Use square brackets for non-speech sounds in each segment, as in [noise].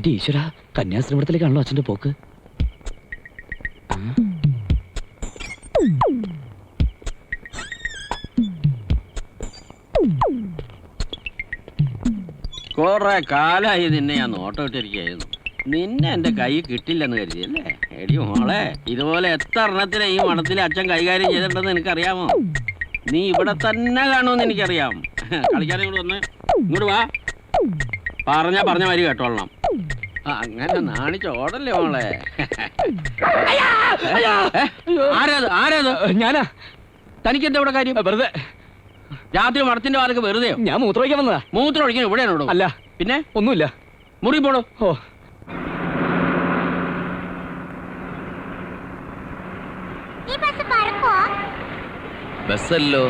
എന്റെ ഈശ്വര കന്യാശ്രമത്തിലേക്കാണല്ലോ അച്ഛന്റെ പോക്ക്. കൊറേ കാലായി നിന്നെ ഞാൻ നോട്ടം ഇട്ടിരിക്കുകയായിരുന്നു നിന്നെ എന്റെ കൈ കിട്ടില്ലെന്ന് കരുതി അല്ലേ? എടി മോളെ ഇതുപോലെ എത്ര എണ്ണത്തിലെ ഈ മണത്തിൽ അച്ഛൻ കൈകാര്യം ചെയ്തിട്ടുണ്ടെന്ന് എനിക്കറിയാമോ? നീ ഇവിടെ തന്നെ കാണുമെന്ന് എനിക്കറിയാം. കളിക്കാനും ഇങ്ങോട്ട് വന്ന്. ഇങ്ങോട്ട് വാ. പറഞ്ഞ പറഞ്ഞ വരി കേട്ടോളണം. അങ്ങനെ നാണിച്ചോടല്ലേ മോളെ? ആരേത്? ആരേത്? ഞാനാ? തനിക്ക് എന്താ ഇവിടെ കാര്യം? വെറുതെ. രാത്രി മടത്തിന്റെ വാതൊക്കെ വെറുതെ ഞാൻ മൂത്രമൊഴിക്കാൻ വന്നതാ. മൂത്രം ഒഴിക്കാൻ ഇവിടെയാണോ അല്ല. പിന്നെ? ഒന്നുമില്ല. മുറി പോണോ? ഓ. ഈ ബസ് പറക്കോ ബസ്സല്ലോ.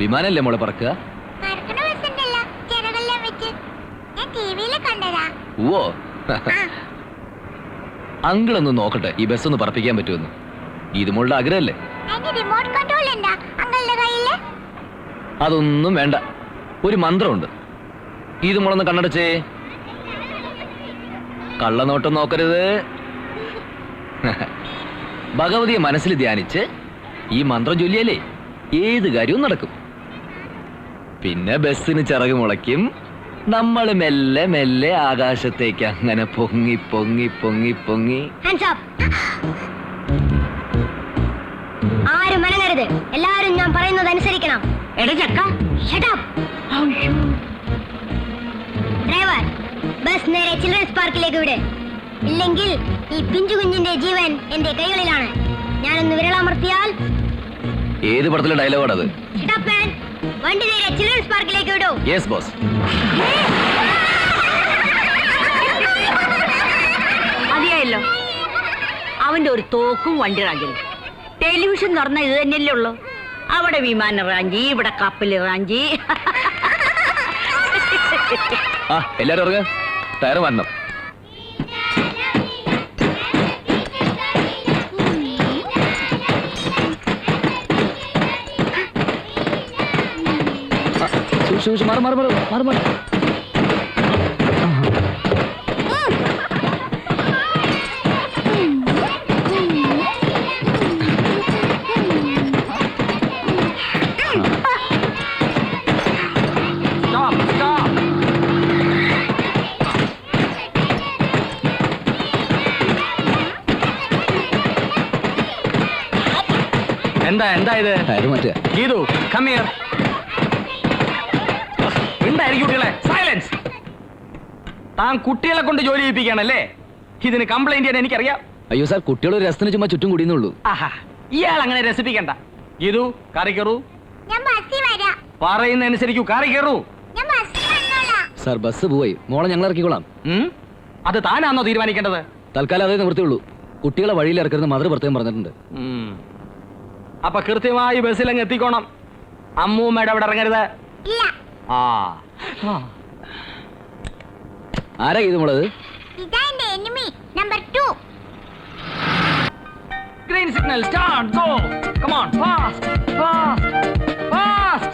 വിമാനല്ലേ മോളെ പറക്കുക പറക്കണ ബസ് ഉണ്ടല്ലോ ചിറകെല്ലാം വെച്ച് ഞാൻ ടിവിയിൽ കണ്ടതാ ഓ അങ്കിൾ ഒന്ന് നോക്കട്ടെ ഈ ബസ് ഒന്ന് പറപ്പിക്കാൻ പറ്റുമെന്ന്. ഇത് മോളുടെ ആഗ്രഹമല്ലേ അതിന് റിമോട്ട് കൺട്രോൾ ഉണ്ടാ അങ്ങളുടെ കയ്യിൽ? അതൊന്നും വേണ്ട. ഒരു മന്ത്രമുണ്ട്. ഇത് മുളന്ന് കണ്ണടച്ചേ. കള്ളനോട്ടം നോക്കരുത്. [laughs] ഭഗവതിയെ മനസ്സിൽ ധ്യാനിച്ച് ഈ മന്ത്രം ചൊല്ലിയാലേ ഏത് കാര്യവും നടക്കും. പിന്നെ ബസ്സിന് ചിറക് മുളയ്ക്കും. നമ്മൾ മെല്ലെ മെല്ലെ ആകാശത്തേക്ക് അങ്ങനെ പൊങ്ങി പൊങ്ങി പൊങ്ങി പൊങ്ങി. ഹാൻഡ്സ് അപ്പ് ആരും മനങ്ങരുത് എല്ലാരും ഞാൻ പറയുന്നത് അനുസരിക്കണം. ഡ്രൈവർ ബസ് നേരെ ചിൽഡ്രൻസ് പാർക്കിലേക്ക് വിടെ. ഇല്ലെങ്കിൽ ഈ പിഞ്ചു കുഞ്ഞിന്റെ ജീവൻ എന്റെ കൈകളിലാണ്. ഞാനൊന്ന് വിരളമർത്തിയാൽ ഏത് പടത്തിലെ ഡയലോഗാണത് അത് up, man. വണ്ടി നേരെ ചിൽഡ്രൻസ് പാർക്കിലേക്ക് വിടൂ. യെസ് ബോസ് മതിയായല്ലോ. അവന്റെ ഒരു തോക്കും വണ്ടി റാഞ്ചലും ടെലിവിഷൻ തുറന്ന ഇത് തന്നെയല്ലേ ഉള്ളൂ. അവിടെ വിമാന റാഞ്ചി ഇവിടെ കപ്പൽ റാഞ്ചി. എല്ലാരും ഇറങ്ങ ടയർ വരണം സൂക്ഷിച്ച് സൂക്ഷിച്ച് മാറി മാറി മാറി മാറി മാറ്. എന്താ എന്താ ഇത്? ടയർ കം ഗീതു കമ്മിയർ കുട്ടികളെ? സൈലൻസ് താൻ കുട്ടികളെ കൊണ്ട് ജോലി ചെയ്യിപ്പിക്കുകയാണല്ലേ? ഇതിന് കംപ്ലൈന്റ് ചെയ്യാൻ എനിക്കറിയാം. അയ്യോ സാർ കുട്ടികൾ ഒരു രസത്തിന് ചുമ്മാ ചുറ്റും കൂടിയെന്നുള്ളൂ ആഹാ ഇയാൾ അങ്ങനെ രസിപ്പിക്കണ്ട. ഗീതു കാറി കയറൂ. ഞാൻ ബസ്സിൽ വരാം. പറയുന്ന അനുസരിക്കൂ കാറി കയറൂ. ഞാൻ ബസ്സിൽ വന്നോളാം. സാർ ബസ് പോയി. മോളെ ഞങ്ങൾ ഇറക്കിക്കോളാം? അത് താനാണോ തീരുമാനിക്കേണ്ടത്? തൽക്കാലം അതേ നിവൃത്തിയുള്ളൂ. കുട്ടികളെ വഴിയിൽ ഇറക്കരുത് മധുര പ്രത്യേകം പറഞ്ഞിട്ടുണ്ട്. അപ്പൊ കൃത്യമായി ബസ്സിലങ്ങ് എത്തിക്കോണം. അമ്മൂമ്മയുടെ അവിടെ ഇറങ്ങരുത്. ഇല്ല. ആ ആരാ ഇത് മോളത് ഇതാ എന്റെ enemy number two Green signal, start, go! Come on, fast, fast, fast!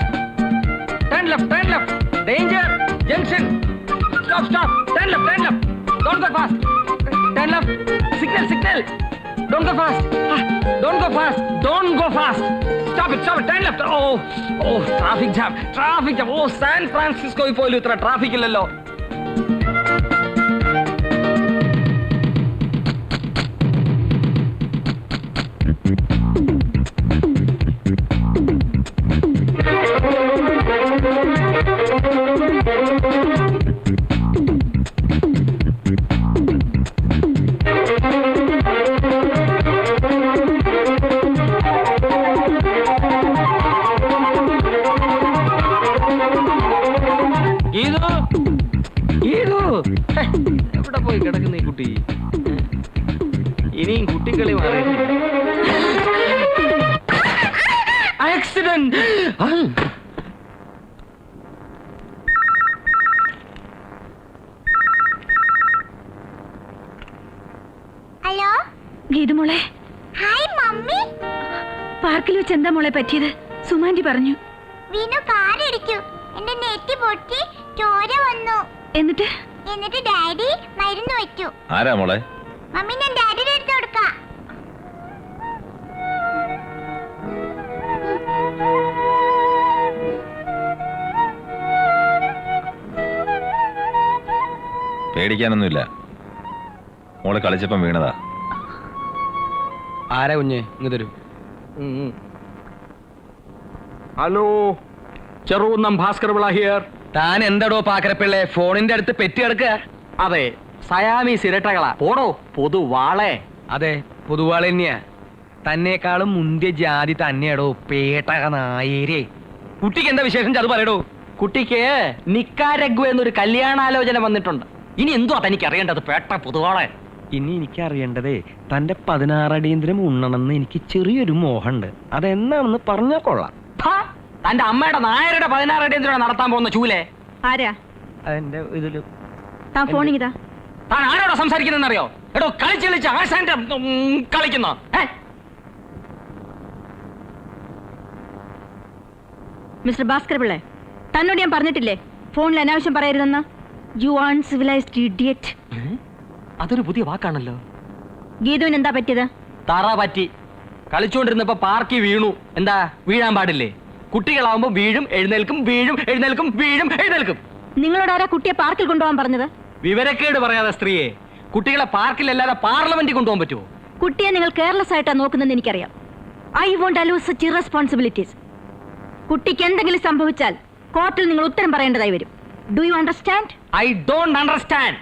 Turn left, turn left. Danger, junction. Stop, stop. Turn left, turn left. Don't go fast. Turn left. Signal, signal. Don't go fast. Ah, Don't go fast. Don't go fast. Stop it, stop it. Turn left. Oh, oh, traffic jam, traffic jam. Oh, San Francisco പോലും ഇത്ര traffic ഇല്ലല്ലോ എവിടെ പോയി കിടക്കുന്ന ഈ കുട്ടി? ഇനിയും കുട്ടിക്കളി മാറി. ആക്സിഡന്റ്. ഹലോ? ഗീതുമോളെ ഹായ് മമ്മി. പാർക്കിൽ വെച്ച് എന്താ മോളെ പറ്റിയത്? സുമാന്റി പറഞ്ഞു. വിനു കാറിടിച്ചു എന്റെ നെറ്റി പൊട്ടി. ചോര വന്നു. എന്നിട്ട്? എന്നിട്ട് ഡാഡി മരുന്ന് വെച്ചു. ആരാ മോളെ? മമ്മി ഞാൻ ഡാഡിയുടെ അടുത്ത് കൊടുക്കാം. പേടിക്കാനൊന്നുമില്ല. മോൾ കളിച്ചപ്പം വീണതാ. ആരാ കുഞ്ഞ്? ഇങ്ങ് തരൂ. ഹലോ ചെറുകുന്നം ഭാസ്കർ വിള ഹിയർ താൻ എന്തടോ പാക്കരപ്പിള്ളേ ഫോണിന്റെ അടുത്ത് പെറ്റി കിടക്കുക അതെ സയാമി ഇരട്ടകളാ. പോടോ പൊതുവാളെ. അതെ പൊതുവാളെ തന്നെയാ. തന്നെക്കാളും മുന്തിയ ജാതി തന്നെയാടോ പേട്ടക നായേരെ കുട്ടിക്ക് എന്താ വിശേഷം? അത് പറയടോ. കുട്ടിക്ക് നിക്കാരഗ്വ എന്നൊരു കല്യാണാലോചന വന്നിട്ടുണ്ട്. ഇനി എന്തുവാ തനിക്ക് അറിയേണ്ടത് പേട്ട പൊതുവാളെ? ഇനി എനിക്ക് അറിയേണ്ടതേ തന്റെ പതിനാറടിയന്തരം ഉണ്ണണമെന്ന് എനിക്ക് ചെറിയൊരു മോഹമുണ്ട്. അതെന്നാണെന്ന് പറഞ്ഞാൽ കൊള്ളാം. തന്റെ അമ്മയുടെ നായരുടെ പതിനാറ് എന്തിനാണ് നടത്താൻ പോകുന്ന ചൂലെ? ആരാ? അതെന്റെ ഇതിൽ താൻ ഫോണിങ്ങിതാ? താൻ ആരോടാ സംസാരിക്കുന്നറിയോ എടോ കളിച്ച് കളിച്ച് ആശാന്റെ കളിക്കുന്ന. മിസ്റ്റർ ഭാസ്കർ പിള്ളെ തന്നോട് ഞാൻ പറഞ്ഞിട്ടില്ലേ? ഫോണിൽ അനാവശ്യം പറയരുതെന്ന്? യു അൺസിവിലൈസ്ഡ് ഇഡിയറ്റ് അതൊരു പുതിയ വാക്കാണല്ലോ. ഗീതുവിന് എന്താ പറ്റിയത്? തറ പറ്റി. കളിച്ചുകൊണ്ടിരുന്നപ്പോ പാർക്കി വീണു. എന്താ വീഴാൻ പാടില്ലേ? കുട്ടികളാവുമ്പോ വീഴും എഴുന്നേൽക്കും വീഴും എഴുന്നേൽക്കും വീഴും എഴുന്നേൽക്കും. നിങ്ങളോട് ആരാ കുട്ടിയെ പാർക്കിൽ കൊണ്ടുപോകാൻ പറഞ്ഞത്? വിവരക്കേട് പറയാതെ സ്ത്രീയെ കുട്ടികളെ പാർക്കിലല്ലാതെ പാർലമെന്റിൽ കൊണ്ടുപോകാൻ പറ്റുമോ? കുട്ടിയെ നിങ്ങൾ കെയർലെസ് ആയിട്ടാ നോക്കുന്നതെന്ന് എനിക്കറിയാം. I won't allow such irresponsibilities കുട്ടിക്ക് എന്തെങ്കിലും സംഭവിച്ചാൽ കോർട്ടിൽ നിങ്ങൾ ഉത്തരം പറയേണ്ടതായി വരും. Do you understand I don't understand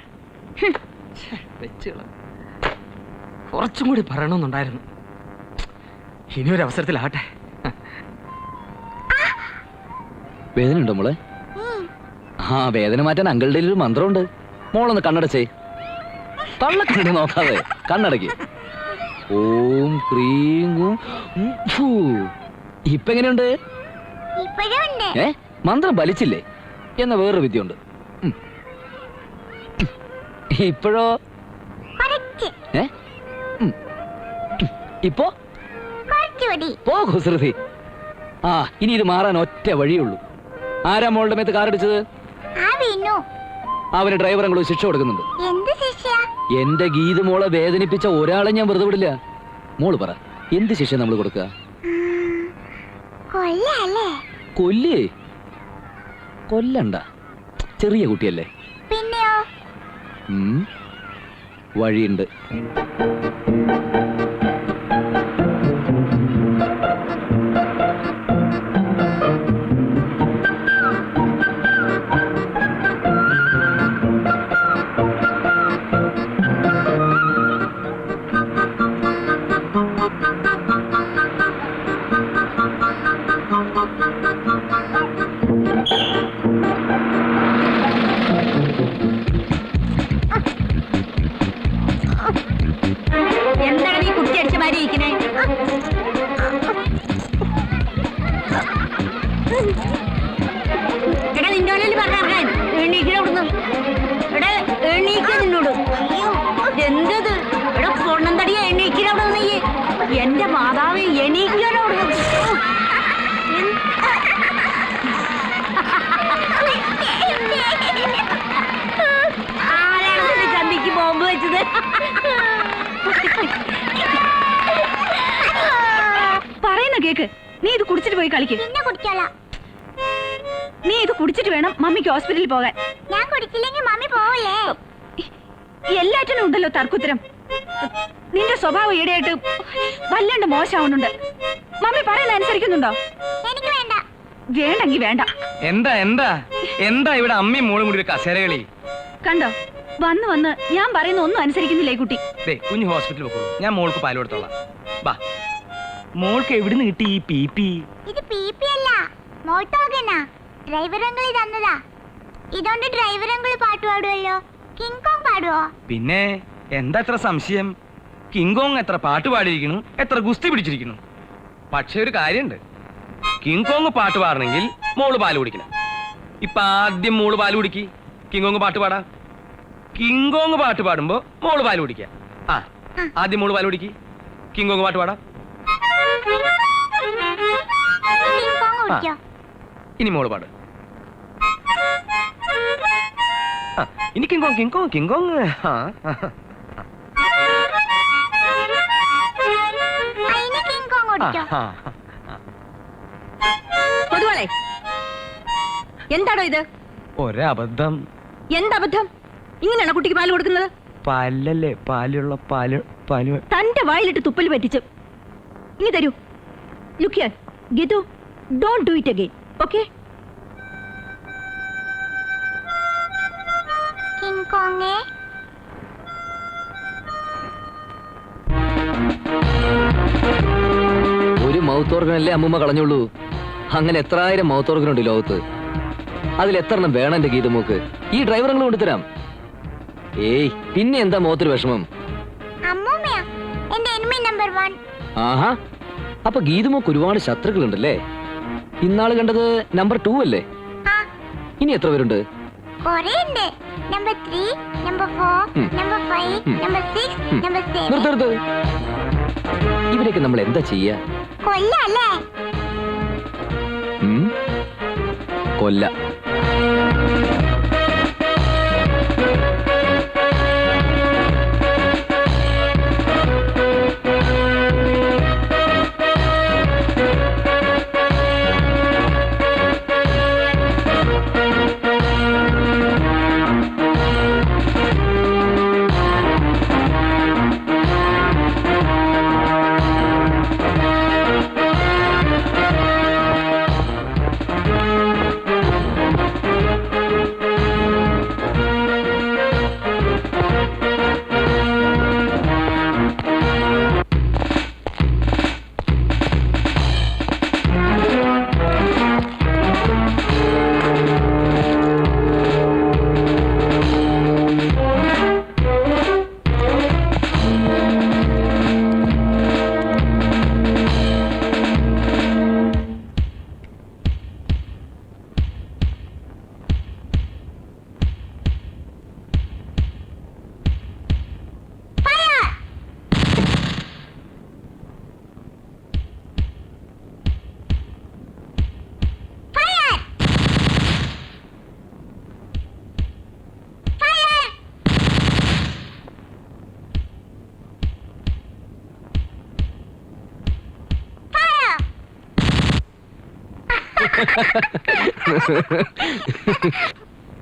കുറച്ചും കൂടി പറയണമെന്നുണ്ടായിരുന്നു. ഇനിയൊരു അവസരത്തിലാട്ടെ വേദന ഉണ്ടോ മോളെ? ആ വേദന മാറ്റാൻ അങ്കിളുടെ ഒരു മന്ത്രമുണ്ട്. മോളൊന്ന് കണ്ണടച്ചേ. തള്ളക്കണ്ണി നോക്കാതെ കണ്ണടയ്ക്ക് ഓം ക്രീം ഗും, ഉം, ഇപ്പൊ എങ്ങനെയുണ്ട്? ഏ മന്ത്രം ബലിച്ചില്ലേ എന്ന വേറൊരു വിദ്യയുണ്ട്. ഇപ്പോഴോ? ഏ. ഇപ്പോ? പോ കുസൃതി ആ ഇനി ഇത് മാറാൻ ഒറ്റ വഴിയുള്ളൂ ആരാ മോളുടെ മേത്ത് കാറടിച്ചത് അവന് ഡ്രൈവർ അങ്ങോട്ട് ശിക്ഷ കൊടുക്കുന്നുണ്ട്. എന്റെ ഗീത് മോളെ വേദനിപ്പിച്ച ഒരാളെ ഞാൻ വെറുതെ വിടില്ല. മോൾ പറ എന്ത് ശിക്ഷ നമ്മൾ കൊടുക്ക കൊല്ലേ? കൊല്ലണ്ട. ചെറിയ കുട്ടിയല്ലേ. പിന്നെയോ. വഴിയുണ്ട്. പോയി കളിക്ക്. നീ ഇത് കുടിച്ചിട്ട് വേണം മമ്മിക്ക് ഹോസ്പിറ്റലിൽ പോകാൻ. ഞാൻ കുടിച്ചില്ലെങ്കിൽ മമ്മി പോവില്ലേ എല്ലാറ്റിനും ഉണ്ടല്ലോ തർക്കുത്തരം. നിന്റെ സ്വഭാവം ഈടെയായിട്ട് വല്ലാണ്ട് മോശമാവുന്നുണ്ട്. മമ്മി പറയുന്ന അനുസരിക്കുന്നുണ്ടോ? എനിക്ക് വേണ്ട. വേണ്ടെങ്കി വേണ്ട. എന്താ എന്താ? എന്താ ഇവിടെ അമ്മയും മോളും കൂടി ഒരു കസേരകളി? കണ്ടോ? വന്ന് വന്ന് ഞാൻ പറയുന്ന ഒന്നും അനുസരിക്കുന്നില്ലേ കുട്ടി? ദേ കുഞ്ഞു ഹോസ്പിറ്റലിൽ പോക്കോളൂ ഞാൻ മോൾക്ക് പാൽ കൊടുത്തോളാം. ബാ മോൾക്ക് എവിടുന്ന് കിട്ടി ഈ പി പി? ഇത് പി പി അല്ല മോട്ടോഗനാ ഡ്രൈവർ അങ്കിൾ തന്നതാ. ഇതുകൊണ്ട് ഡ്രൈവർ അങ്കിൾ പാട്ട് പാടുമല്ലോ കിങ് കോങ് പാടുവോ? പിന്നെ എന്താ എത്ര സംശയം? കിങ്കോങ് എത്ര പാട്ട് പാടിയിരിക്കുന്നു എത്ര ഗുസ്തി പിടിച്ചിരിക്കുന്നു? പക്ഷെ ഒരു കാര്യമുണ്ട് കിങ്കോങ് പാട്ട് പാടണമെങ്കിൽ മോൾ പാൽ കുടിക്കണം. ഇപ്പൊ ആദ്യം മോൾ പാൽ കുടിക്കി. കിങ്കോങ് പാട്ട് പാടാ. കിങ്കോങ് പാട്ട് പാടുമ്പോ മോൾ പാൽ കുടിക്ക. ആ ആദ്യം മോൾ പാൽ കുടിക്കി. കിങ്കോങ് പാട്ട് പാടാ. ഇനി മോൾ പാട്. ഇനി കിങ്കോങ് കിങ്കോങ് കിങ്കോങ് പൊതുവളെ എന്താണോ ഇത്? ഒരബദ്ധം. എന്തബദ്ധം? ഇങ്ങനെയാണോ കുട്ടിക്ക് പാൽ കൊടുക്കുന്നത്? പാലല്ലേ പാലുള്ള പാൽ പാൽ. തന്റെ വായിലിട്ട് തുപ്പൽ പറ്റിച്ചു. ഇനി തരൂ. ലുക്കിയ Geethu. Don't do it again okay കിങ്കോങ്ങേ ഒരു മൗത്ത് ഓർഗനല്ലേ അമ്മൂമ്മ കളഞ്ഞുള്ളൂ? അങ്ങനെ എത്ര ആയിരം മൗത്ത് ഓർഗൻ ഉണ്ട് ഈ ലോകത്ത്. അതിൽ എത്ര വേണം എന്റെ ഗീതമോക്ക്? ഈ ഡ്രൈവറുകൾ കൊണ്ടുതരാം ഏയ് പിന്നെ എന്താ മുഖത്തൊരു വിഷമം? ആഹാ. അപ്പൊ ഗീതമോക്ക് ഒരുപാട് ശത്രുക്കളുണ്ടല്ലേ? ഇന്നാൾ കണ്ടത് നമ്പർ ടു അല്ലേ? ഇനി എത്ര പേരുണ്ട്? നിർത്തരുത് നമ്മൾ എന്താ ചെയ്യാ? കൊല്ലല്ലേ? ഉം? കൊല്ല.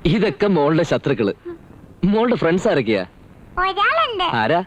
ഇതൊക്കെ മോളുടെ ശത്രുക്കൾ. മോളുടെ ഫ്രണ്ട്സ് ആരൊക്കെയാ? ആരാ?